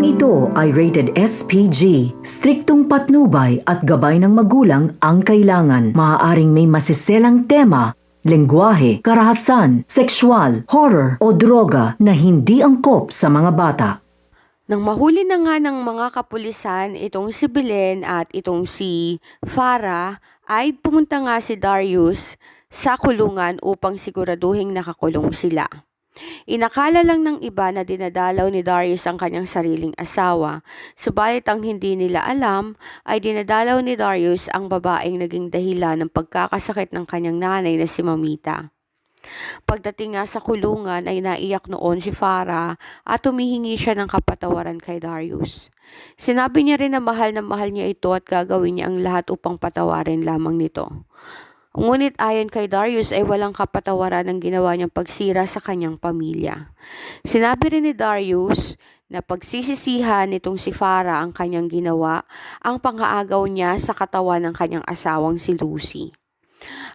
Ito ay rated SPG. Striktong patnubay at gabay ng magulang ang kailangan. Maaaring may masiselang tema, lengguwahe, karahasan, sexual, horror o droga na hindi angkop sa mga bata. Nang mahuli na nga ng mga kapulisan itong si Belen at itong si Farah, ay pumunta nga si Darius sa kulungan upang siguraduhin nakakulong sila. Inakala lang ng iba na dinadalaw ni Darius ang kanyang sariling asawa, subalit ang hindi nila alam ay dinadalaw ni Darius ang babaeng naging dahilan ng pagkakasakit ng kanyang nanay na si Mamita. Pagdating nga sa kulungan ay naiyak noon si Farah at humihingi siya ng kapatawaran kay Darius. Sinabi niya rin na mahal na mahal niya ito at gagawin niya ang lahat upang patawarin lamang nito. Ngunit ayon kay Darius ay walang kapatawaran ang ginawa niyang pagsira sa kanyang pamilya. Sinabi rin ni Darius na pagsisisihan nitong si Farah ang kanyang ginawa ang pangaagaw niya sa katawan ng kanyang asawang si Lucy.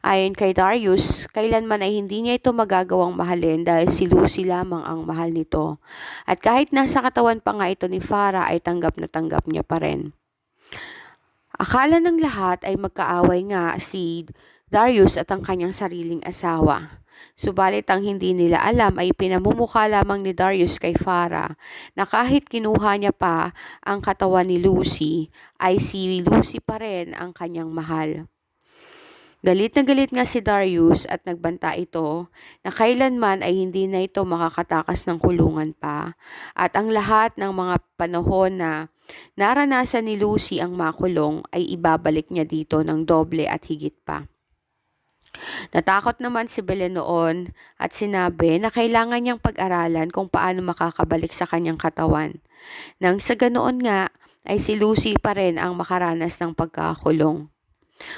Ayon kay Darius, kailanman ay hindi niya ito magagawang mahalin dahil si Lucy lamang ang mahal nito. At kahit nasa katawan pa nga ito ni Farah ay tanggap na tanggap niya pa rin. Akala ng lahat ay magkaaway nga si Darius at ang kanyang sariling asawa. Subalit ang hindi nila alam ay pinamumukha lamang ni Darius kay Farah na kahit kinuha niya pa ang katawan ni Lucy ay si Lucy pa rin ang kanyang mahal. Galit na galit nga si Darius at nagbanta ito na kailanman ay hindi na ito makakatakas ng kulungan pa at ang lahat ng mga panahon na naranasan ni Lucy ang makulong ay ibabalik niya dito ng doble at higit pa. Natakot naman si Belen noon at sinabi na kailangan niyang pag-aralan kung paano makakabalik sa kanyang katawan. Nang sa ganoon nga ay si Lucy pa rin ang makaranas ng pagkakulong.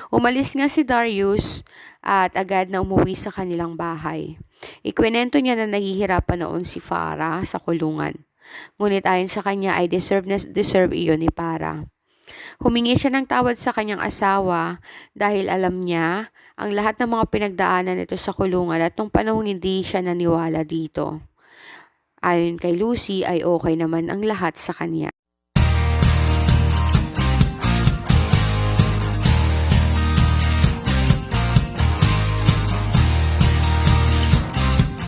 Umalis nga si Darius at agad na umuwi sa kanilang bahay. Ikwenento niya na nahihirapan noon si Farah sa kulungan. Ngunit ayon sa kanya ay deserve na deserve iyon ni Para. Humingi siya ng tawad sa kanyang asawa dahil alam niya ang lahat ng mga pinagdaanan nito sa kulungan at nung panahon hindi siya naniwala dito. Ayon kay Lucy ay okay naman ang lahat sa kanya.